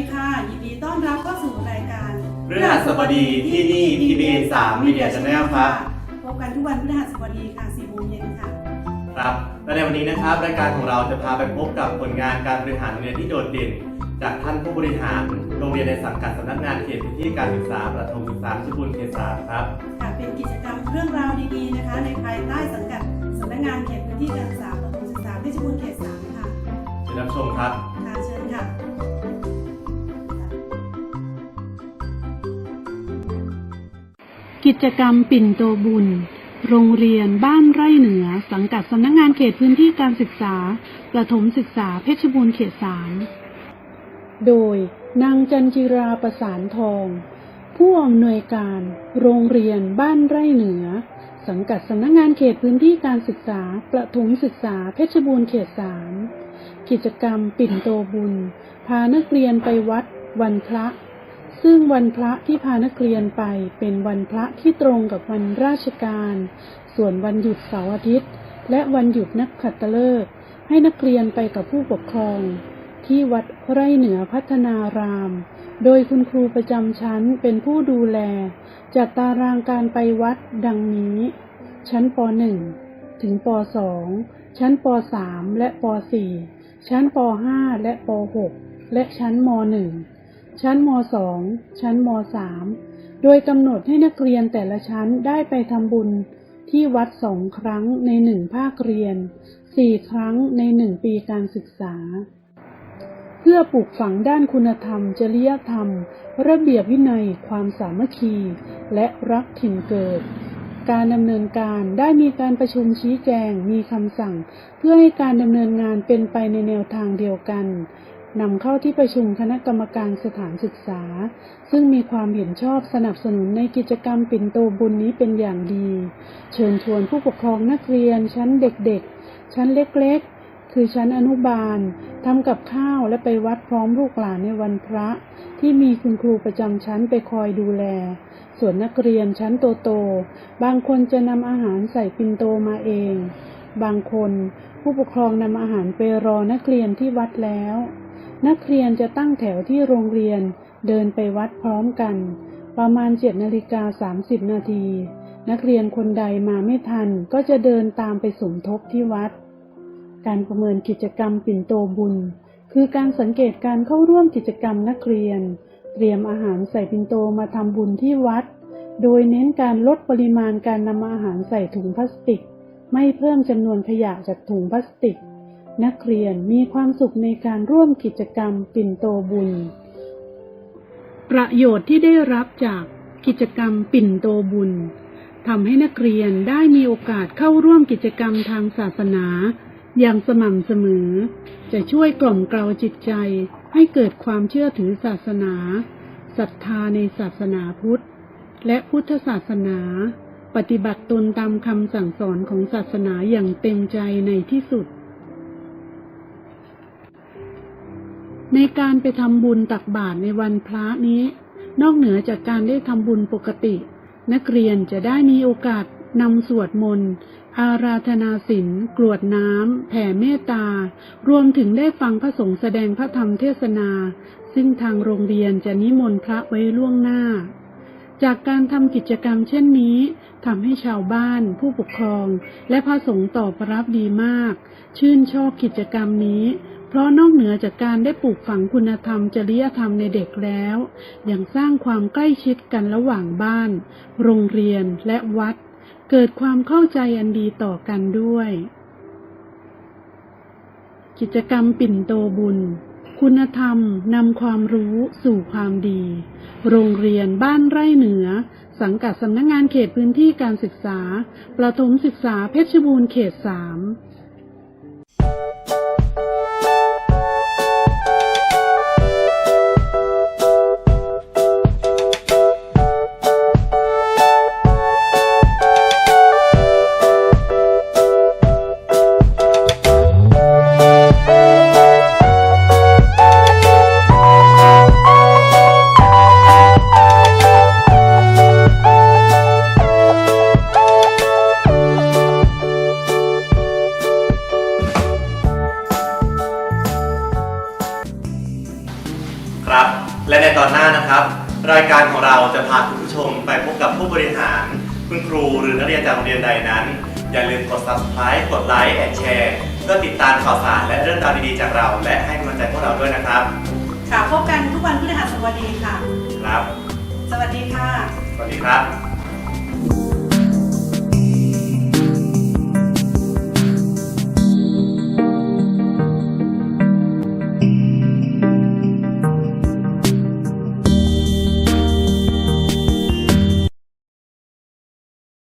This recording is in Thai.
ดีค่ะ ยินดีต้อนรับเข้าสู่รายการพฤหัสบดีที่นี่ PBS 3 Media Channel ครับ พบกันทุกวันพฤหัสบดีค่ะ4โมงเย็นค่ะ ครับและในวันนี้นะครับ รายการของเราจะพาไปพบกับผลงานการบริหารโรงเรียนที่โดดเด่น จากท่านผู้บริหารโรงเรียนในสังกัดสำนักงานเขตพื้นที่การศึกษาประถมศึกษาชิบูรณ์เขตสามครับ ค่ะ เป็นกิจกรรมเรื่องราวดีๆนะคะ ในภายใต้สังกัดสำนักงานเขตพื้นที่การศึกษาประถมศึกษาเพชรบูรณ์เขตสามค่ะเชิญรับชมครับ กิจกรรมปิ่นโตบุญ โรงเรียนบ้านไร่เหนือ สังกัดสำนักงงานเขตพื้นที่การศึกษา ประถมศึกษาเพชรบูรณ์เขตสามโดยนางจันจิราประสานทอง ผู้อำนวยการ โรงเรียนบ้านไร่เหนือ สังกัดสำนักงงานเขตพื้นที่การศึกษา ประถมศึกษาเพชรบูรณ์เขตสามกิจกรรมปิ่นโตบุญ พานักเรียนไปวัดวันพระ ซึ่งวันพระที่พานักเรียนไปเป็นวันพระที่ตรงกับวันราชการ ส่วนวันหยุดเสาร์อาทิตย์ และวันหยุดนักขัตฤกษ์ให้นักเรียนไปกับผู้ปกครอง ที่วัดไร่เหนือพัฒนาราม โดยคุณครูประจำชั้นเป็นผู้ดูแล จัดตารางการไปวัดดังนี้ ชั้นป .1 ถึงป .2 ชั้นป .3 และป .4 ชั้นป .5 และป .6 และชั้นม .1 ชั้นม .2 ชั้นม .3 โดยกำหนดให้นักเรียนแต่ละชั้นได้ไปทำบุญที่วัดสองครั้งในหนึ่งภาคเรียน สี่ครั้งในหนึ่งปีการศึกษา เพื่อปลูกฝังด้านคุณธรรม จริยธรรม ระเบียบวินัย ความสามัคคี และรักถิ่นเกิด การดำเนินการได้มีการประชุมชี้แจงมีคำสั่ง เพื่อให้การดำเนินงานเป็นไปในแนวทางเดียวกัน นำเข้าที่ประชุมคณะกรรมการสถานศึกษา ซึ่งมีความเห็นชอบสนับสนุนในกิจกรรมปิ่นโตบุญนี้เป็นอย่างดี เชิญชวนผู้ปกครองนักเรียน ชั้นเด็กๆ ชั้นเล็กๆ คือชั้นอนุบาลทำกับข้าวและไปวัดพร้อมลูกหลานในวันพระ ที่มีคุณครูประจำชั้นไปคอยดูแล ส่วนนักเรียนชั้นโตๆบางคนจะนำอาหารใส่ปิ่นโตมาเอง บางคนผู้ปกครองนำอาหารไปรอนักเรียนที่วัดแล้ว นักเรียนจะตั้งแถวที่โรงเรียนเดินไปวัดพร้อมกัน ประมาณ7นาฬิกา30นาที นักเรียนคนใดมาไม่ทันก็จะเดินตามไปสมทบที่วัด การประเมินกิจกรรมปิ่นโตบุญ คือการสังเกตการเข้าร่วมกิจกรรมนักเรียน เตรียมอาหารใส่ปิ่นโตมาทำบุญที่วัด โดยเน้นการลดปริมาณการนำอาหารใส่ถุงพลาสติก ไม่เพิ่มจำนวนขยะจากถุงพลาสติก นักเรียนมีความสุขในการร่วมกิจกรรมปิ่นโตบุญ ประโยชน์ที่ได้รับจากกิจกรรมปิ่นโตบุญทำให้นักเรียนได้มีโอกาสเข้าร่วมกิจกรรมทางศาสนา อย่างสม่ำเสมอ จะช่วยกล่อมเกลาจิตใจให้เกิดความเชื่อถือศาสนาศรัทธาในศาสนาพุทธ และพุทธศาสนา ปฏิบัติตนตามคำสั่งสอนของศาสนาอย่างเต็มใจในที่สุด ในการไปทำบุญตักบาตรในวันพระนี้ นอกเหนือจากการได้ทำบุญปกติ นักเรียนจะได้มีโอกาสนำสวดมนต์อาราธนาศีลกรวดน้ำ แผ่เมตตา รวมถึงได้ฟังพระสงฆ์แสดงพระธรรมเทศนา ซึ่งทางโรงเรียนจะนิมนต์พระไว้ล่วงหน้า จากการทำกิจกรรมเช่นนี้ทำให้ชาวบ้าน ผู้ปกครอง และพระสงฆ์ตอบรับดีมาก ชื่นชอบกิจกรรมนี้ เพราะนอกเหนือจากการได้ปลูกฝังคุณธรรมจริยธรรมในเด็กแล้ว ยังสร้างความใกล้ชิดกันระหว่างบ้าน โรงเรียนและวัด เกิดความเข้าใจอันดีต่อกันด้วย กิจกรรมปิ่นโตบุญ คุณธรรมนำความรู้สู่ความดี โรงเรียนบ้านไร่เหนือ สังกัดสำนักงงานเขตพื้นที่การศึกษา ประถมศึกษาเพชรบูรณ์เขตสาม รายการของเราจะพาคุณผู้ชมไปพบกับผู้บริหาร คุณครูหรือนักเรียนจากโรงเรียนใดนั้น อย่าลืมกด subscribe กดไลค์แอนแชร์เพื่อติดตามข่าวสารและเรื่องราวดีๆจากเรา และให้กำลังใจพวกเราด้วยนะครับค่ะพบกันทุกวันพฤหัสบดีค่ะ ครับ สวัสดีค่ะ สวัสดีครับ